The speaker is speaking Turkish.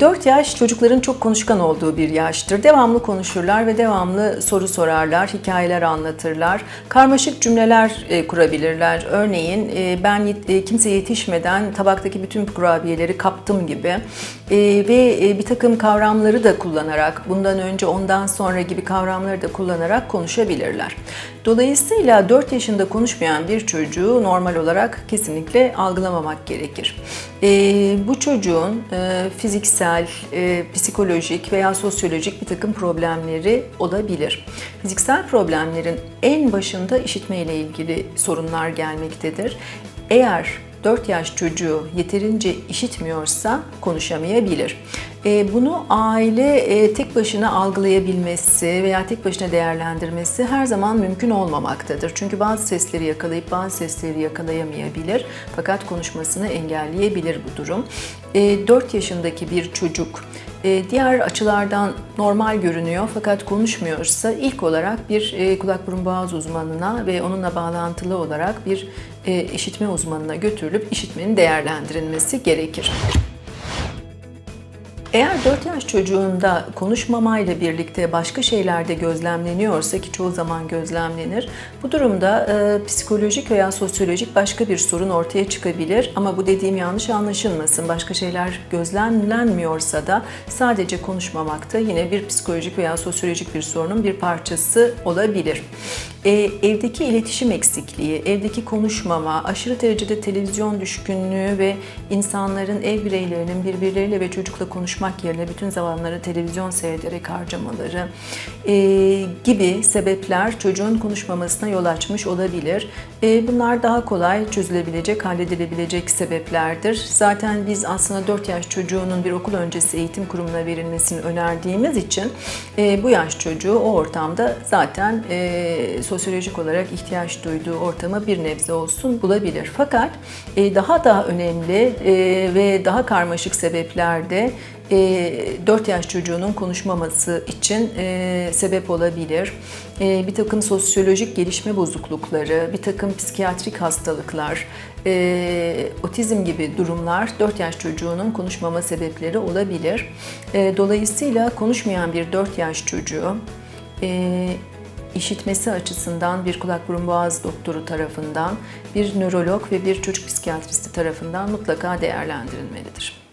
4 yaş çocukların çok konuşkan olduğu bir yaştır. Devamlı konuşurlar ve devamlı soru sorarlar, hikayeler anlatırlar. Karmaşık cümleler e, kurabilirler. Örneğin e, ben e, kimse yetişmeden tabaktaki bütün kurabiyeleri kaptım gibi ve bir takım kavramları da kullanarak, bundan önce ondan sonra gibi kavramları da kullanarak konuşabilirler. Dolayısıyla 4 yaşında konuşmayan bir çocuğu normal olarak kesinlikle algılamamak gerekir. Bu çocuğun e, fiziksel, e, psikolojik veya sosyolojik bir takım problemleri olabilir. Fiziksel problemlerin en başında işitme ile ilgili sorunlar gelmektedir. Eğer 4 yaş çocuğu yeterince işitmiyorsa konuşamayabilir. E, Bunu aile e, tek başına algılayabilmesi veya tek başına değerlendirmesi her zaman mümkün olmamaktadır. Çünkü bazı sesleri yakalayıp bazı sesleri yakalayamayabilir fakat konuşmasını engelleyebilir bu durum. 4 yaşındaki bir çocuk e, diğer açılardan normal görünüyor fakat konuşmuyorsa ilk olarak bir e, kulak burun boğaz uzmanına ve onunla bağlantılı olarak bir e, işitme uzmanına götürülüp işitmenin değerlendirilmesi gerekir. Eğer 4 yaş çocuğunda konuşmamayla birlikte başka şeyler de gözlemleniyorsa ki çoğu zaman gözlemlenir, bu durumda e, psikolojik veya sosyolojik başka bir sorun ortaya çıkabilir. Ama bu dediğim yanlış anlaşılmasın. Başka şeyler gözlemlenmiyorsa da sadece konuşmamakta yine bir psikolojik veya sosyolojik bir sorunun bir parçası olabilir. E, evdeki iletişim eksikliği, evdeki konuşmama, aşırı derecede televizyon düşkünlüğü ve insanların, ev bireylerinin birbirleriyle ve çocukla konuşmak yerine bütün zamanları televizyon seyrederek harcamaları e, gibi sebepler çocuğun konuşmamasına yol açmış olabilir. E, bunlar daha kolay çözülebilecek, halledilebilecek sebeplerdir. Zaten biz aslında 4 yaş çocuğunun bir okul öncesi eğitim kurumuna verilmesini önerdiğimiz için e, bu yaş çocuğu o ortamda zaten e, sosyolojik olarak ihtiyaç duyduğu ortamı bir nebze olsun bulabilir. Fakat e, daha da önemli e, ve daha karmaşık sebeplerde 4 yaş çocuğunun konuşmaması için e, sebep olabilir. E, bir takım sosyolojik gelişme bozuklukları, bir takım psikiyatrik hastalıklar, e, otizm gibi durumlar 4 yaş çocuğunun konuşmama sebepleri olabilir. E, dolayısıyla konuşmayan bir 4 yaş çocuğu e, işitmesi açısından bir kulak burun boğaz doktoru tarafından, bir nörolog ve bir çocuk psikiyatristi tarafından mutlaka değerlendirilmelidir.